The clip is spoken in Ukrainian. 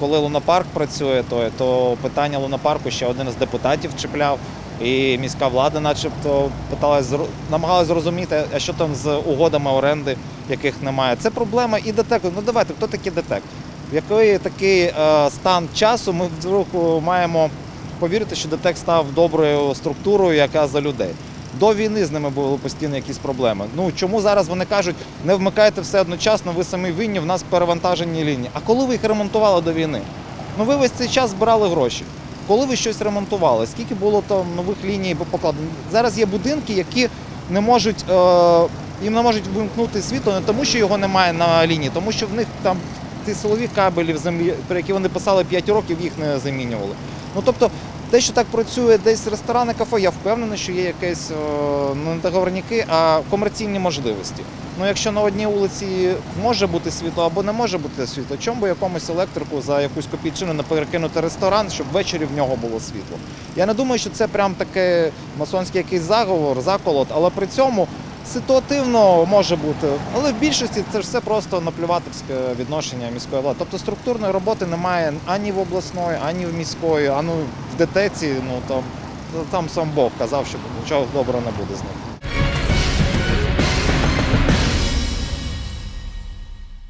коли лунопарк працює, то, то питання лунопарку ще один з депутатів чіпляв. І міська влада, начебто, питалась намагалась зрозуміти, а що там з угодами оренди, яких немає. Це проблема і ДТЕК. Ну давайте, хто такий ДТЕК? В який такий е, стан часу ми вдруг е, маємо повірити, що ДТЕК став доброю структурою, яка за людей. До війни з ними були постійно якісь проблеми. Ну чому зараз вони кажуть, не вмикайте все одночасно, ви самі винні, в нас перевантажені лінії. А коли ви їх ремонтували до війни? Ну ви весь цей час збирали гроші. Коли ви щось ремонтували, скільки було там нових ліній покладено? Зараз є будинки, які не можуть е, їм не можуть вимкнути світло не тому, що його немає на лінії, тому що в них там ті силові кабелі в землі, про які вони писали 5 років, їх не замінювали. Ну тобто, те, що так працює десь ресторани, кафе, я впевнений, що є якесь е, ну, не договорники, а комерційні можливості. Ну, якщо на одній вулиці може бути світло або не може бути світло, чому би якомусь електрику за якусь копійчину не перекинути ресторан, щоб ввечері в нього було світло? Я не думаю, що це прям таке масонський якийсь заговор, заколот, але при цьому ситуативно може бути. Але в більшості це все просто наплювательське відношення міської влади. Тобто структурної роботи немає ані в обласної, ані в міської, а ну в ДТЕЦі, ну там, там сам Бог казав, що нічого доброго не буде з ним.